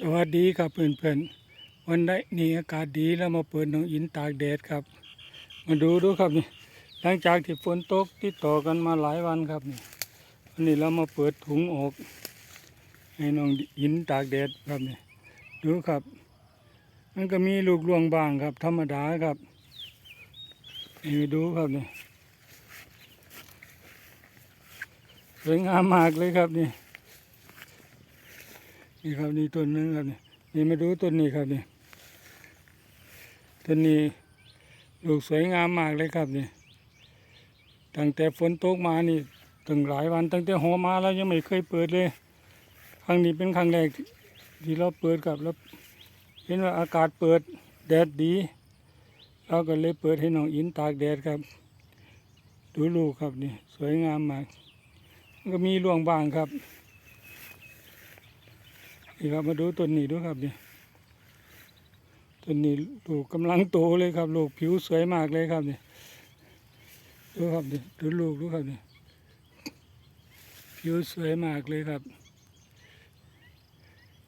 สวัสดีครับเพื่อนๆวันนี้อากาศดีแล้วมาเปิดน้องอินตากแดดครับ มาดูดูครับนี่หลังจากที่ฝนตกติดต่อกันมาหลายวันครับนี่วันนี้เรามาเปิดถุงออก ให้น้องอินตากแดดครับนี่ดูครับ มันก็มีลูกรวงบางครับ ธรรมดาครับนี่ดูครับนี่สวยงามมากเลยครับนี่ นี่ครับนี่ต้นนึงครับนี่นี่มาดูต้นนี้ครับนี่ต้นนี้ลูกสวยงามมากเลยครับนี่ตั้งแต่ฝนตกมานี่ตั้งหลายวันตั้งแต่หัวมาแล้วยังไม่เคยเปิดเลยครั้งนี้เป็นครั้งแรกที่เราเปิดครับแล้วเห็นว่าอากาศเปิดแดดดี เราก็เลยเปิดให้น้องอินตากแดดครับ ดูลูกครับนี่สวยงามมากก็มีร่วงบางครับ นี่ครับมาดูต้นนี้ดูครับนี่ต้นนี้ลูกกำลังโตเลยครับ ลูกผิวสวยมากเลยครับนี่ดูครับนี่ดูลูกดูครับนี่ผิวสวยมากเลยครับ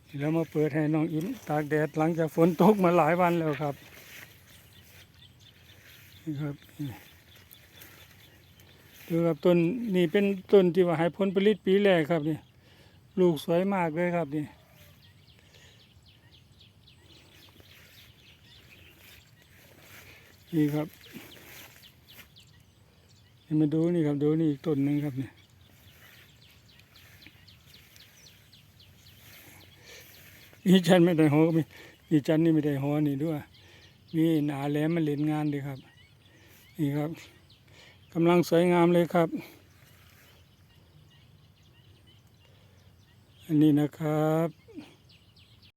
นี่เรามาเปิดให้น้องอินตากแดดหลังจากฝนตกมาหลายวันแล้วครับนี่ครับดูครับต้นนี่เป็นต้นที่ว่าให้ผลผลิตปีแรกครับนี่ลูกสวยมากเลยครับนี่ นี่ครับนี่มาดูนี่ครับดูนี่อีกต้นหนึ่งครับเนี่ยนี่จันไม่ได้หอมีนี่จันนี่ไม่ได้หอนี่ด้วย มีหนาแหลมมาเล่นงานเลยครับ นี่ครับกำลังสวยงามเลยครับ อันนี้นะครับ